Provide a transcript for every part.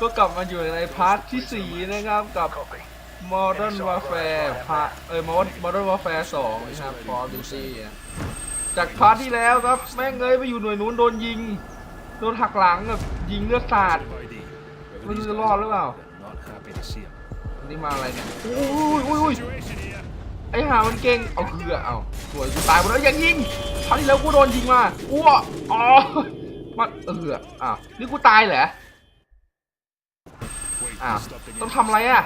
ก็กลับมาอยู่ในพาร์ทที่ 4 นะครับกับ Modern Warfare พาร์เอ้ย Modern Warfare 2 นะครับ Call of Duty จากพาร์ทที่แล้วครับ แม่งเอ้ยไปอยู่หน่วยนู้นโดนยิง โดนหักหลังแบบยิงเลือดสาดไม่รู้จะรอดหรือเปล่า นี่มาอะไรเนี่ยอุ้ยอุ้ยอุ้ยไอ้ห่ามันเก่ง เอาคือเอาสวยกูตายหมดแล้วยังยิงคราวที่แล้วกูโดนยิงมาอ้วอ๋อมันเอออ้าวนี่กูตายเหรอ อ้าว this stuff ต้องทำอะไรอะ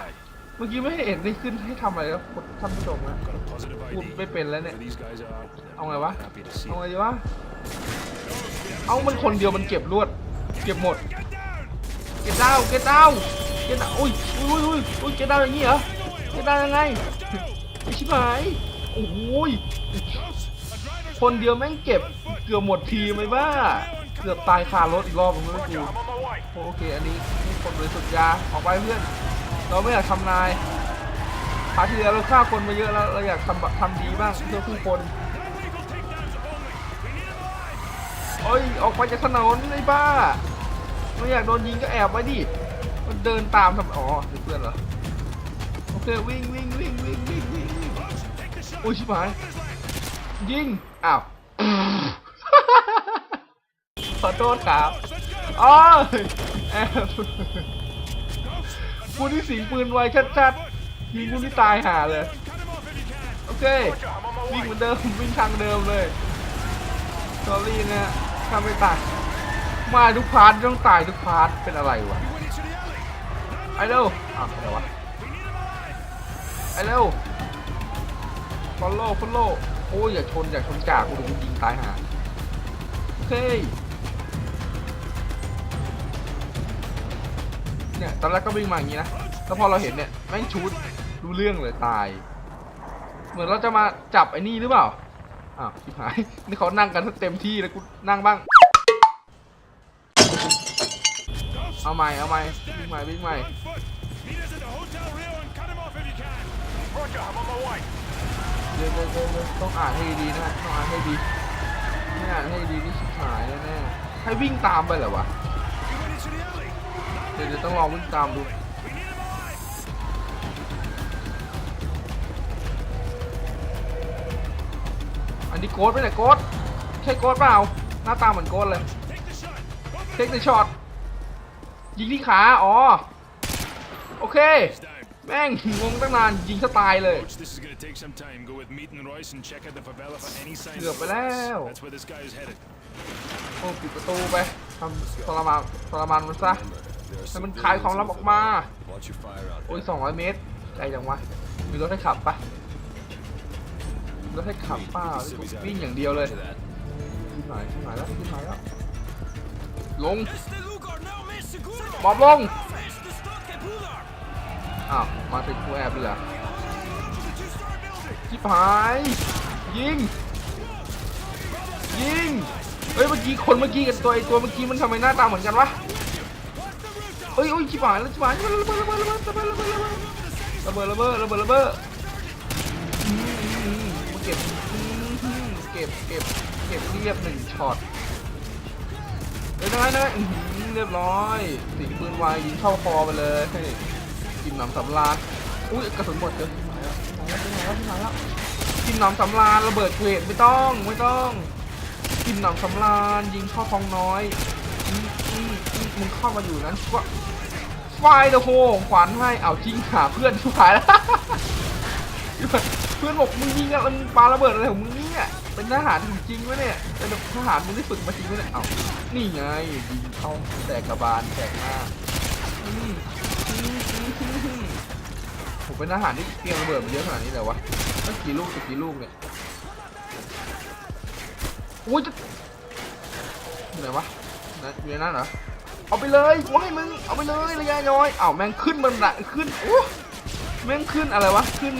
เมื่อกี้ไม่เห็นได้ขึ้นให้ทำอะไรแล้วท่านผู้ชมนะพูดไม่เป็นแล้วเนี่ย เอาไงวะ เอาไงดีวะ เอามันคนเดียวมันเก็บรวด เก็บหมด เก็บดาว เก็บดาว เก็บดาวอุ้ยอุ้ยอุ้ยอุ้ยเก็บดาวอย่างงี้เหรอ เก็บดาวยังไงไอ้ชิบหายโอ้ยคนเดียวแม่งเก็บเกือบหมดทีมเลยบ้า เกือบตายคารถอีกรอบนึงแล้วกูโอเคอันนี้คนบริสุทธิ์ยาออกไปเพื่อน เราไม่อยากทำนายพาร์ทที่แล้วเราฆ่าคนมาเยอะแล้วเราอยากทำทำดีบ้างเพื่อผู้คนโอ้ยออกไปจากถนนไอ้บ้าไม่อยากโดนยิงก็แอบไว้ดิมันเดินตามทำอ๋อเพื่อนเหรอโอเควิ่งวิ่งวิ่งวิ่งวิ่งวิ่งวิ่งโอ้ยชิบหายยิงอ้าวขอโทษครับ อ๋อแอบกูนี่สิงปืนไวชัดๆยิงกูนี่ตายห่าเลย โอเควิ่งเหมือนเดิมวิ่งทางเดิมเลยสอรี่นะถ้าไม่ตายมาทุกพาร์ทต้องตายทุกพาร์ทเป็นอะไรวะไอ้เร็วอ้าวอะไรวะไอ้เร็วฟอลโล่ฟอลโล่โอ้ยอย่าชนอย่าชนจากกูเดี๋ยวกูยิงตายห่าเฮ้ เนี่ยตอนแรกก็วิ่งมาอย่างนี้นะแล้วพอเราเห็นเนี่ยแม่งชูดรู้เรื่องเลยตาย เหมือนเราจะมาจับไอ้นี่หรือเปล่าอ้าวชิบหายนี่เขานั่งกันเต็มที่แล้วกูนั่งบ้าง เอาใหม่เอาใหม่วิ่งใหม่วิ่งใหม่เดี๋ยวเดี๋ยวเดี๋ยวเดี๋ยวต้องอ่านให้ดีนะต้องอ่านให้ดีไม่อ่านให้ดีนี่ชิบหายแน่ๆให้วิ่งตามไปเหรอวะ เดี๋ยวเดี๋ยวต้องลองวิ่งตามดู We need him alive. อันนี้โกดไปไหนโกดใช่โกดเปล่าหน้าตาเหมือนโกดเลย Take the shot. Go for เทคในช็อตยิงที่ขาอ๋อโอเค It's down. แม่งงงตั้งนานยิงสไตล์เลย Coach, this is gonna take some time. Go with Meat and Royce and check out the favela for any signs เกือบ of ไปแล้ว That's where this guy is headed. โอ้ปิดประตูไปทำทรมานทรมานมันซะ ให้มันคลายความลับออกมา Watch your fire out โอ้ย200เมตรไกลจังวะ มีรถให้ขับปะรถให้ขับเปล่าวิ่งอย่างเดียวเลยขึ้นหน่อยขึ้นหน่อยแล้วขึ้นหน่อยแล้ว ลง Este lugar não me seguro. หมอบลง อ้าว มาถึงกูแอบเลยเหรอชิบหาย ยิง ยิง เฮ้ย เมื่อกี้คนเมื่อกี้กับตัวไอตัวเมื่อกี้มันทำไมหน้าตาเหมือนกันวะ เฮ้ยเฮ้ยชิบหายแล้วชิบหายระเบิดระเบิดระเบิดระเบิดระเบิดระเบิดระเบิดระเบิดระเบิดเบิดอืมาเก็บเก็บเก็บเก็บเรียบหนึ่งช็อตเฮ้ยได้อื้อหือเรียบร้อยสิงปืนวายยิงเข้าคอไปเลยกินหนำสำราญอุ้ยกระสุนหมดเลยกินหนำสำราญระเบิดเกรดไม่ต้องไม่ต้องกินหนำสำราญยิงเข้าท้องน้อย มึงเข้ามาอยู่นั้นว่าไฟเดอะโฮขวานให้เอาจริงหาเพื่อนทุกขายแล้วเพื่อนบอกมึงยิงอะไรมึงปาระเบิดอะไรของมึงเนี่ยเป็นทหารจริงวะเนี่ยเป็นทหารมึงได้ฝึกมาจริงวะเนี่ยเอ้านี่ไงยิงเข้าแตกกระบาลแตกหน้าอืมอืมอืมอืมผมเป็นทหารที่เตรียมระเบิดมาเยอะขนาดนี้เลยวะตั้งกี่ลูกสิบกี่ลูกเนี่ยอุ้ยจะอยู่ไหนวะ อยู่ในนั้นเหรอ เอาไปเลยกูให้มึง เอาไปเลยระยะย้อยเอ้าแม่งขึ้นบันไดขึ้นโอ้แม่งขึ้นอะไรวะ ขึ้น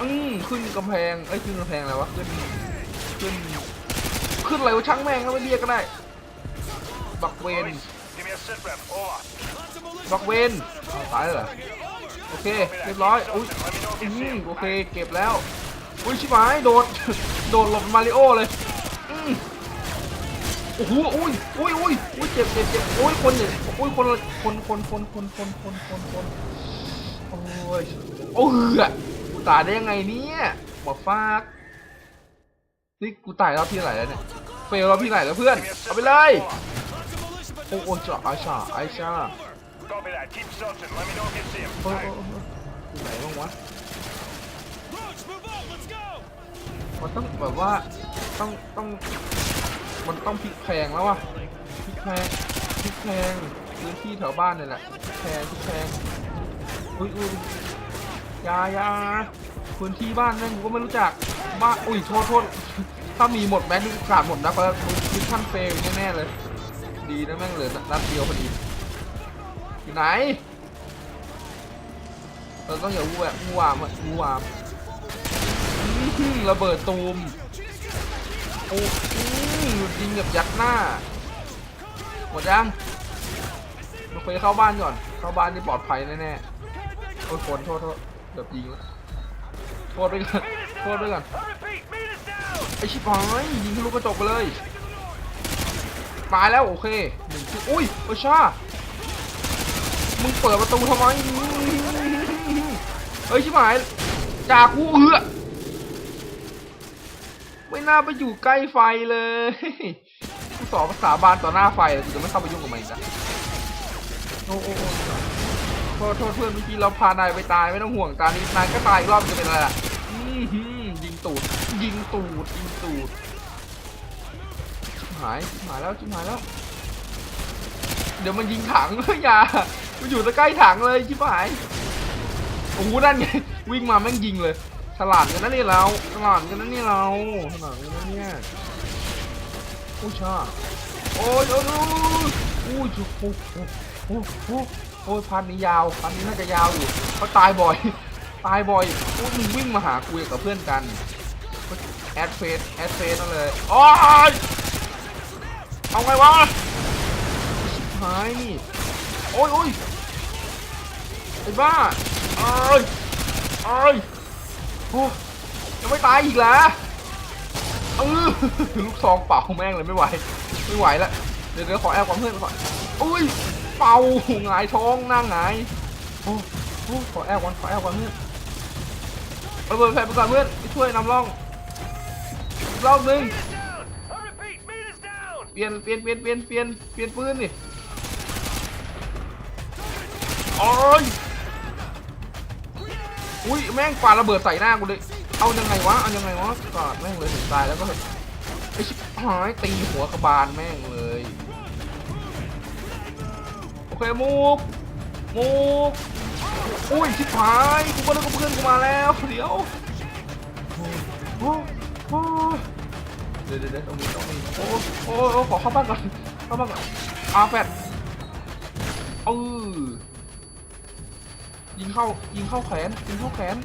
อืมขึ้นกำแพงเอ้ขึ้นกำแพงอะไรวะ ขึ้น ขึ้น ขึ้นอะไรวะช่างแม่งแล้วไม่เรียกก็ได้ บักเวนบักเวนเอาตายเหรอ โอเค เรียบร้อย อุ้ยอืมโอเค เก็บแล้ว อุ้ยชิบหาย โดด โดดหลบมาริโอเลย อืม โอ้โหอุ้ยอุ้ยอุ้ยอุ้ยเจ็บเจ็บเจ็บโอ้ยคนเนี่ยโอ้ยคนละคนคนคนคนคนคนคนคนโอ้ยโอ้ยกูตายได้ยังไงเนี่ยบอกฟากนี่กูตายรอบที่ไหร่แล้วเนี่ยเฟลรอบที่ไหร่แล้วเพื่อนเอาไปเลยโอ้โอ้จ่าไอชาไอชาโอ้ยไหนบ้างวะมันต้องแบบว่าต้องต้อง มันต้องพลิกแพงแล้ววะพลิกแพงพลิกแพงพื้นที่แถวบ้านนี่แหละพลิกแพงพลิกแพงอุ้ยอุ้ยยายาพื้นที่บ้านแม่งกูก็ไม่รู้จักบ้านอุ้ยโทษโทษถ้ามีหมดแม็กนี่ขาดหมดนะเพราะมิชชั่นเฟลแน่ๆเลย ดีนะแม่งเหลือนัดเดียวพอดีอยู่ไหนเราต้องอย่าวูแววูวามวูวามระเบิดตูมโอ้ ยิงแบบยัดหน้า หมดยังเราคุยเข้าบ้านก่อน เข้าบ้านนี่ปลอดภัยแน่ๆ โอ้ยคนโทษโทษแบบยิงแล้วโทษไปก่อนโทษไปก่อนไอชิบหายยิงทะลุกระจกไปเลยตายแล้วโอเคหนึ่งออุ้ยโอชามึงเปิดประตูทำไมเฮ้ยชิบหายจากกูเอือ น่าไปอยู่ใกล้ไฟเลยกูสอนภาษาบานต่อหน้าไฟเลยกูจะไม่เข้าไปยุ่งกับมันอีกแล้วโอ้โอ้โอ้โทษโทษเพื่อนเมื่อกี้เราพานายไปตายไม่ต้องห่วงตานี้นายก็ตายอีกรอบจะเป็นอะไรล่ะยิงตูด ยิงตูด ยิงตูดหายหายแล้วชิบหายแล้ว เดี๋ยวมันยิงถังอย่ามันอยู่ตะใกล้ถังเลยชิบหายโอ้โหนั่นไงวิ่งมาแม่งยิงเลย ฉลาดกันนะนี่เราฉลาดกันนะนี่เราฉลาดกันนะเนี่ยอู้ชาโอ้ยโอ้ยโอ้ยโอ้ยโอ้ยโอ้ยโอ้ยพันนี้ยาวพันนี้น่าจะยาวอยู่เขาตายบ่อย ตายบ่อยโอ้ยมึงวิ่งมาหากูกับเพื่อนกันแอดเฟสแอดเฟสนั่นเลยโอ้ยเอาไงวะชิบหายนี่โอ้ยโอ้ยไอ้บ้าเอ้ยเอ้ย โอ้ยังไม่ตายอีกเหรอเออลูกซองเป่าแม่งเลยไม่ไหว ไม่ไหวแล้วเดี๋ยวเดี๋ยวขอแอบความเพื่อนก่อนอุ้ย เป่าหงายท้องนั่งหงายโอ้โอ้ขอแอบก่อนขอแอบก่อนเพื่อนระเบิดแฟนไปก่อนเพื่อนช่วยนำร่องรอบหนึงเปลี่ยนเปลี่ยนเปลี่ยนเปลี่ยนเปลี่ยนเปลี่ยนปืนนี่โอ้ย อุ้ยแม่งปาระเบิดใส่หน้ากูเลย เอายังไงวะ เอายังไงวะกอดแม่งเลยถึงตายแล้วก็ไอชิบหายตีหัวกระบาลแม่งเลย โอเคมูฟมูฟอุ้ยชิบหายกูก็นึกว่าเพื่อนกูมาแล้ว เดี๋ยวโอ้โหเดี๋ยวเดี๋ยวเดี๋ยวตรงนี้ตรงนี้โอ้โอ้โอ้ขอเข้าบ้านก่อนเข้าบ้านก่อนอาแปดเออ ยิงเข้ายิงเข้าแขนยิงเข้าแขน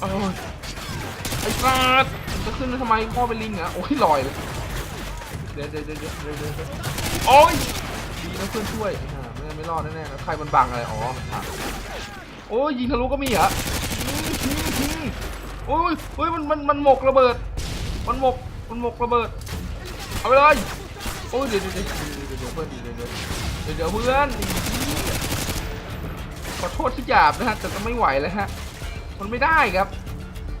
เออไอ้สัสจะขึ้นทำไมพ่อเป็นลิงเหรอโอ้ยลอยเลยเดี๋ยวเดี๋ยวเดี๋ยวเดี๋ยวเดี๋ยวเดี๋ยวเดี๋ยวโอ้ยดีนะเพื่อนช่วยไม่งั้นไม่รอดแน่ๆนะใครมันบังอะไรอ๋อมันถังโอ้ยยิงทะลุก็มีเหรออืมอืมอืมโอ้ยเฮ้ยมันมันมันหมกระเบิด มันหมกมันหมกระเบิดเอาไปเลยโอ้ยเดี๋ยวเดี๋ยวเดี๋ยวเดี๋ยวเพื่อนเดี๋ยวเดี๋ยวเดี๋ยวเดี๋ยวเพื่อน อโทษที่หยาบนะฮะแต่ก็ไม่ไหวแล้วฮะมันไม่ได้ครับ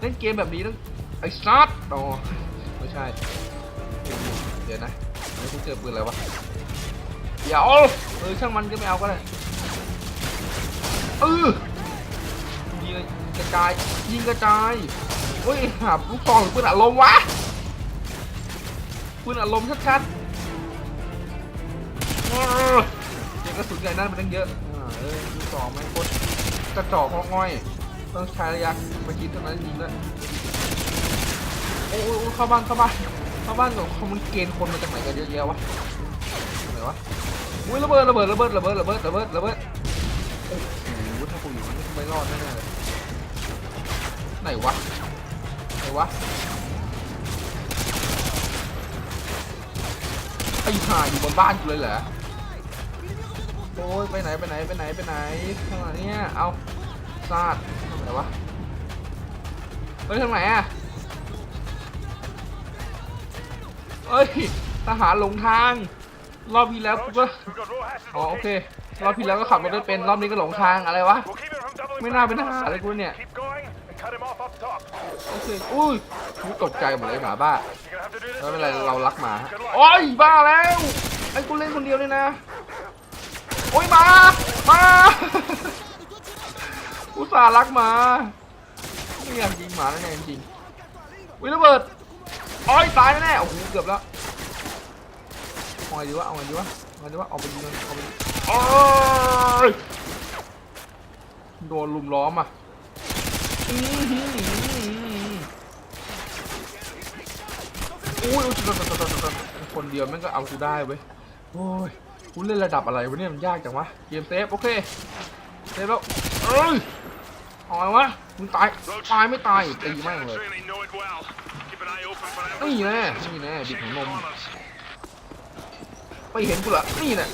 เล่นเกมแบบนี้ต้องไอ้ซัดอ๋อไม่ใช่ เดี๋ยวนะไม่กูเจอปืนอะไรวะเดี๋ยวเออช่างมันก็ไม่เอาก็ได้เออยิงกระจายยิงกระจายเฮ้ยหาลูกซองหรือปืนอัดลมวะปืนอัดลมชัดๆเออเด็กกระสุนใหญ่นั่นมันตั้งเยอะ เออลูกซองแม่งโคตรกระจอกงอกง่อย ต้องใช้ระยะเมื่อกี้เท่านั้นยิงด้วยโอ้โอ้โอ้เข้าบ้านเข้าบ้านเข้าบ้านก่อนเขามันเกณฑ์คนมาจากไหนกันเยอะแยะวะไหนวะอุ้ยระเบิดระเบิดระเบิดระเบิดระเบิดระเบิดระเบิดโอ้โหถ้ากูอยู่นี่ไม่รอดแน่ๆเลยไหนวะไหนวะไอ้ห่าอยู่บนบ้านกูเลยเหรอ โอ้ยไปไหนไปไหนไปไหนไปไหนทางไหนเนี่ยเอาซาดทางไหนวะเฮ้ยทางไหนอะเอ้ยทหารหลงทาง รอบที่แล้วกูก็ We've got Rojas' อ๋อโอเค รอบที่แล้วก็ขับรถได้เป็นรอบนี้ก็หลงทางอะไรวะ We'll keep him from doubling ไม่น่าเป็นท back. หารเลยกูเนี่ย Keep going and cut him off up top. โอเคอุ้ยกูตกใจหมดเลยหมาบ้า You're gonna have to do this ไม่เป็นไร alone. เรารักหมา Good luck. โอ้ยบ้าแล้วไอ้กูเล่นคนเดียวเลยนะ โอ้ยมา มาอุตส่าห์รักหมาไม่อยากยิงหมาแน่จริงๆวิระเบิร์ดโอ้ยตายแน่ๆโอ้โหเกือบแล้วเอาไงดีวะเอาไงดีวะเอาไงดีวะเอาไปยิงมันเอาไปยิงโอ้ยโดนลุมล้อมอะอุ้ยคนเดียวแม่งก็เอากูได้เว้ยโอ้ย กูเล่นระดับอะไรวะเนี่ยมันยากจังวะ เกมเซฟโอเค เซฟแล้ว เอ้ยเอาไงวะ มึงตาย ตายไม่ตายตีแม่งเลยนี่แน่นี่แน่บิดของนมไม่เห็นกูละนี่แน่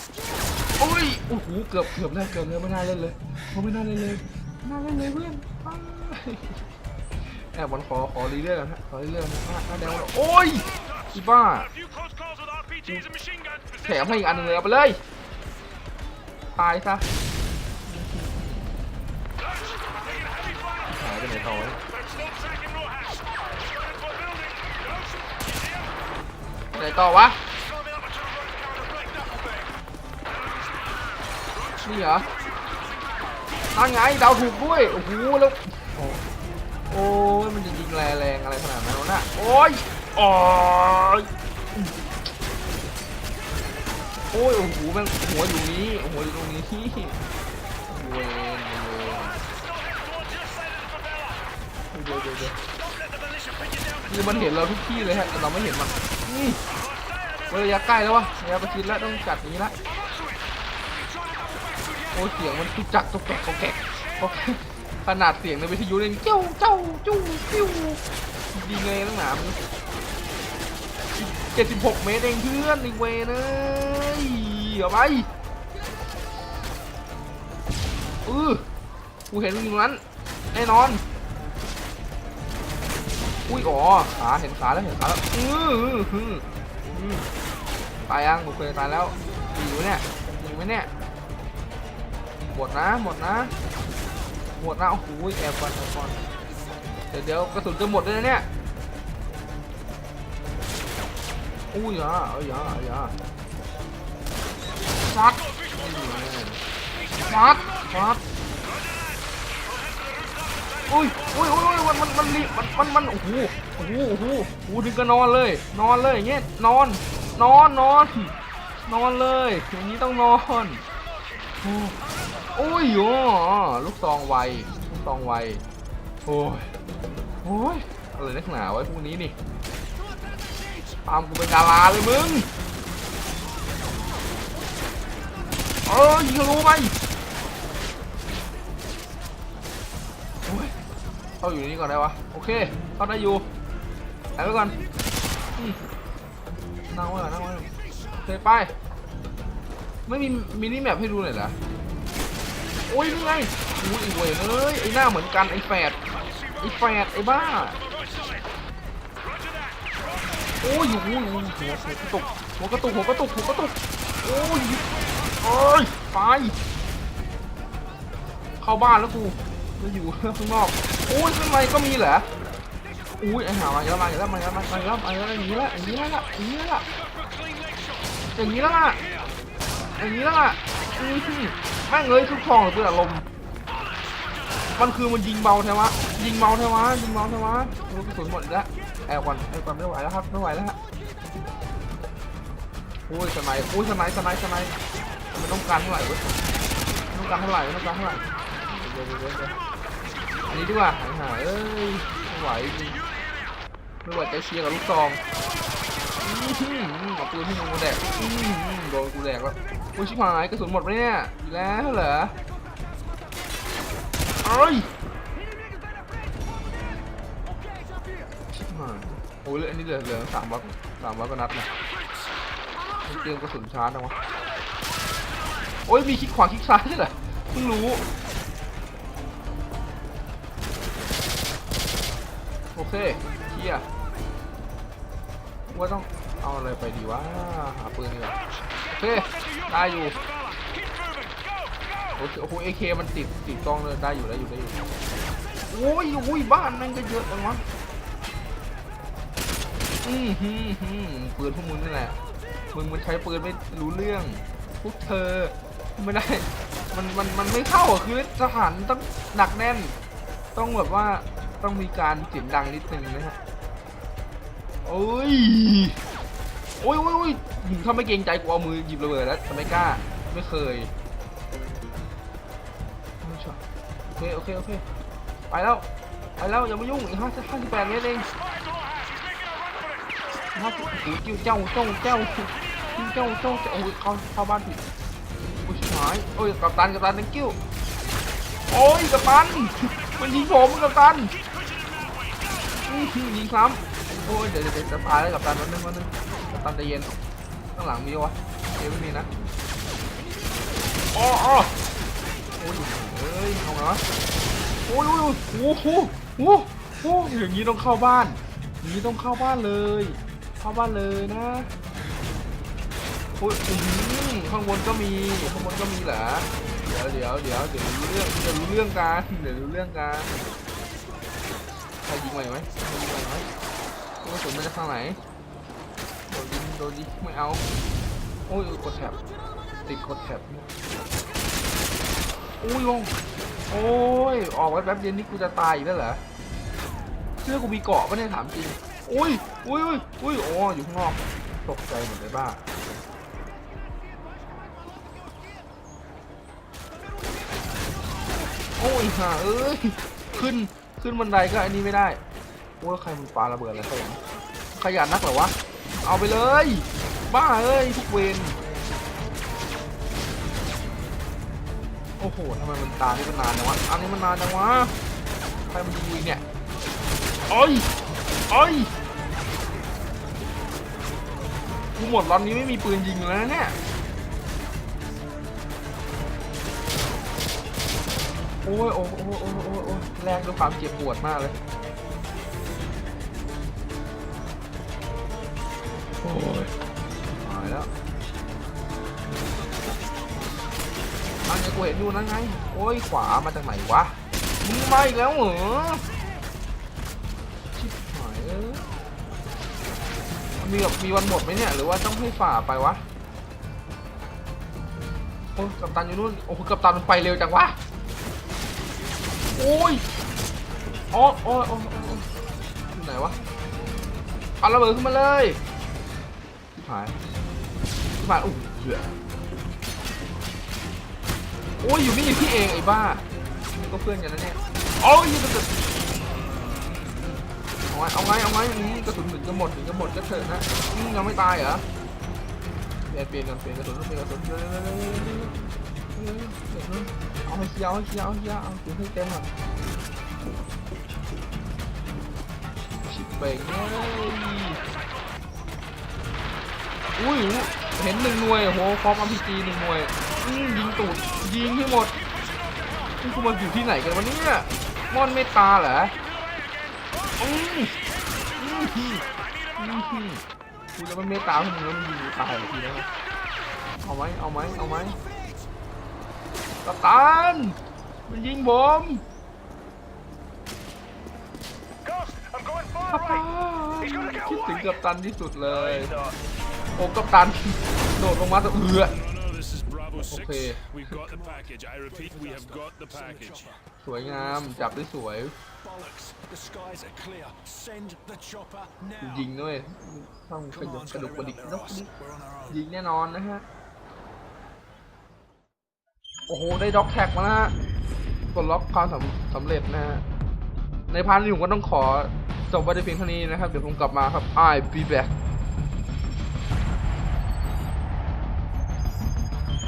โอ้ย โอ้โห เกือบเกือบแล้วเกือบแล้วไม่น่าเล่นเลยผมไม่น่าเล่นเลยน่าเล่นเลยเพื่อนแอบวันขอขอรีเรื่อยกันะขอรีเรื่อยกันนะถ้าแดงโอ้ยอีบ้า แถมให้อีกอันนึงเลยเอาไปเลย ตายซะหายไปไหนต่อไหนต่อวะ นี่เหรอตั้งไงดาวถูกด้วย โอ้โหแล้วโอ้ยมันจะยิงแรงอะไรขนาดนั้นน่ะ โอ้ยโอ้ย โอ้ยโอ้โหแม่งหัวอยู่นี้หัวอยู่ตรงนี้เวนเวนเดี๋ยวเดี๋ยวเดี๋ยวคือมันเห็นเราทุกที่เลยฮะแต่เราไม่เห็นมันนี่เวระยะใกล้แล้ววะระยะประชิดแล้วต้องจัดนี้ละโอ้เสียงมันตุกจักตุกแกกตุกแกกโอเคขนาดเสียงในวิทยุเลยเจ้าเจ้าจู้จิ้วดีเลยตั้งหนามัน เจ็ดสิบหกเมตรเองเพื่อนอีเวรเลยเอาไปเออกูเห็นอยู่ตรงนั้นแน่นอน อุ้ยอ๋อขาเห็นขาแล้วเห็นขาแล้วอืออืออือออตายยังโอเคยตายแล้วดีไหมเนี่ยดีไหมเนี่ยหมดนะหมดนะหมดนะโอ้โหแอบก่อนแอบก่อนเดี๋ยวเดี๋ยวกระสุนจะหมดเลยนะเนี่ย อุ้ยอะเอ้ยอะเอ้ยอะฟัดฟัดฟัดอุ้ยอุ้ยอุ้ยอุ้ยมันมันมันรีมันมันมันโอ้โหโอ้โหโอ้โหโอ้โหถึงก็นอนเลย นอนเลยอย่างเงี้ยนอน นอนนอน นอนเลยอย่างนี้ต้องนอนโอ้โอ้ยโอ้ลูกซองไวลูกซองไวโอ้ยโอ้ยอะไรนักหนาไว้พวกนี้นี่ ตามกูเป็นดาราเลยมึง เออยิงทะลุไปโอ้ยเข้าอยู่นี่ก่อนได้วะ โอเค เข้าได้อยู่ไปไว้ก่อนนั่งไว้ก่อนนั่งไว้โอเคไปไม่มีมินิแมปให้ดูหน่อยเหรอโอ้ยนี่ไงอุ้ยไอ้ยเอ้ยไอ้หน้าเหมือนกันไอ้แฝดไอ้แฝดไอ้บ้า โอ้ยโอ้ยหัวหัวกระตุกหัวกระตุกหัวกระตุกหัวกระตุกโอ้ยโอ้ยไปเข้าบ้านแล้วกูจะอยู่ข้างนอกโอ้ยข้างในก็มีเหรออุ้ยไอ้หามาเยอะมาเยอะมาเยอะมาเยอะมาเยอะอย่างนี้ละอย่างนี้ละอย่างนี้ละอย่างนี้ละอย่างนี้ละอือหือแม่งเลยทุกทองเลยเพื่ออารมมันคือมันยิงเบาแท้วะยิงเบาแท้วะยิงเบาแท้วะโอ้กระสุนหมดแล้ว แอบก่อนแอบก่อนไม่ไหวแล้วครับไม่ไหวแล้วฮะโอ้ยสไนด์โอ้ยสไนด์สไนด์สไนด์มันต้องการเท่าไหร่เว้ยต้องการเท่าไหร่ต้องการเท่าไหร่เดี๋ยวเดี๋ยวเดี๋ยวอันนี้ดีกว่าหายหายเอ้ยไม่ไหวไม่ไหวใจเชียร์กับลูกซองอื้อหือเอาปืนที่มึงมาแดกอื้อหือโดนกูแดกแล้วโอ้ยชิบหายกระสุนหมดไปเนี่ยแล้วเหรอเอ้ย หายโอ้ยเลืออันนี้เหลือเหลือสามวัตสามวัตก็นัดนะไม่เตรียมกระสุนชาร์จนะวะโอ้ยมีคลิกขวาคลิกซ้ายด้วยเหรอเพิ่งรู้ โอเคเคลียว่าต้องเอาอะไรไปดีวะหาปืนดีกว่าโอเคได้อยู่โอเคโอ้โหเอเคมันติดติดกล้องเลยได้อยู่ได้อยู่ได้อยู่โอ้ยโอ้ยบ้านแม่งก็เยอะจังวะ อืมฮึฮึปืนพวกมึงนี่แหละ มึงมันใช้ปืนไม่รู้เรื่องพวกเธอไม่ได้ มันมันมันไม่เข้าอะคือทหารต้องหนักแน่น ต้องแบบว่าต้องมีการเสียงดังนิดนึงนะฮะโอ้ยโอ้ยโอ้ยโอ้ยถ้าไม่เกรงใจกูเอามือหยิบระเบิดแล้วแต่ไมกล้า ไม่เคยไม่ชอบโอเคโอเคโอเคไปแล้วไปแล้วอย่ามายุ่งอีกห้าสิบแปดเมตรเอง Lights on us. He's making a run for it. ห้าสิบโอ้ยจิ้วเจ้าเจ้าเจ้าจิ้วเจ้าเจ้าเจ้าโอ้ยเข้าเข้าบ้านผิดโอ้ยชิบหายโอ้ยกัปตันกัปตัน thank you โอ้ยกัปตันมันยิงผมกัปตันยิงซ้ำโอ้ยเดี๋ยวเดี๋ยวจะตายแล้วกัปตันวันนึงวันนึงกัปตันใจเย็นข้างหลังมีวะเอ้ยไม่มีนะอ๋ออ๋อโอ้ยเฮ้ยเอาไงวะโอ้ยโอ้ยโอ้โหโอ้โหโอ้โหอย่างนี้ต้องเข้าบ้านนี้ต้องเข้าบ้านเลย เข้าบ้านเลยนะโอ้ยข้างบนก็มีข้างบนก็มีเหรอเดี๋ยวเดี๋ยวเดี๋ยวเดี๋ยวรู้เรื่องเดี๋ยวรู้เรื่องกันเดี๋ยวรู้เรื่องกันใครยิงไหวไหมใครยิงไหวไหมกระสุนมันจะทางไหนโดนยิงโดนยิงไม่เอาโอ้ยกดแท็บติดกดแท็บอุ้ยลงโอ้ยออกไว้แป๊บเดียวนี่กูจะตายอีกแล้วเหรอเสื้อกูมีเกาะปะเนี่ยถามจริง อุ้ยอุ้ยอุ้ยอุ้ยโอ้อยู่ข้างนอกตกใจหมดเลยบ้าโอ้ยห่าเอ้ยขึ้นขึ้นบันไดก็อันนี้ไม่ได้โอ้ยใครมันปาระเบิดอะไรเขาอย่ขยันนักเหรอวะเอาไปเลย บ้าเอ้ยทุกเวนโอ้โหทำไมมันตานี่มันนานจังวะอันนี้มันนานจังวะใครมันยิงเนี่ยโอ้ยโอ้ย กูหมดรอนนี้ไม่มีปืนยิงแล้วนะเนี่ย โอ้ยโอ้ยโอ้ยโอ้ยโอ้ยโอ้ยแลกด้วยความเจ็บปวดมากเลย โอ้ยตายแล้วอันนี้กูเห็นอยู่นั่นไง โอ้ยขวามาจากไหนวะมึงมาอีกแล้วเหรอ มีแบบมีวันหมดไหมเนี่ยหรือว่าต้องให้ฝ่าไปวะโอ้กัปตันอยู่นู่นโอ้กัปตันมันไปเร็วจังวะโอ้ยอ๋อโอ้โอ้ยโอ้ยโอ้ยอยู่ไหนวะเอาระเบิดขึ้นมาเลยหายชิบหายโอ้เหี้ยโอ้ยอยู่นี่อยู่ที่เองไอ้บ้าก็เพื่อนกันนะเนี่ยโอ้ยยิงกระสุนเอา ไงเอาไงเอาไงกระสุนถึงก็หมดถึงก็หมดก็เถอะนะยังไม่ตายเหรอเปลี่ยนเปลี่ยนกันเปลี่ยนกระสุนเปลี่ยนกระสุนเยอะเลยเอาให้เคี้ยวให้เคี้ยวให้เคี้ยวเอาถึงให้เต็มอะชิบเป่งอุ้ยเห็นหนึ่งหน่วยโหคอมอัมพีจีหนึ่งหน่วยยิงตูดยิงให้หมดนี่กูมาอยู่ที่ไหนกันวะเนี่ยมอนเมตตาเหรอ อืมอืมอืมกูจะมันเมตตาพวกมึงแล้วมันยิงตายทีแล้วนะเอาไหมเอาไหมเอาไหมกัปตันมันยิงผมกัปตันคิดถึงกัปตันที่สุดเลยโอ้กัปตัน โดดลงมาต่เอือ No, no, this is Bravo 6. Okay. We've got the package. I repeat, we have got the package. สวยงามจับได้สวย Bollocks. The skies are clear. Send the chopper ยิ now. งด้วยต้องขยับกระดูกกระดิกนกดิก We're on our own. ยิงแน่นอนนะฮะ โอ้โห ได้ด็อกแท็กมาแล้วฮะปลดล็อกความสำสำเร็จนะฮะ ในพาร์ทนี้ผมก็ต้องขอจบไว้ในเพียงเท่านี้นะครับ เดี๋ยวผมกลับมาครับ I be back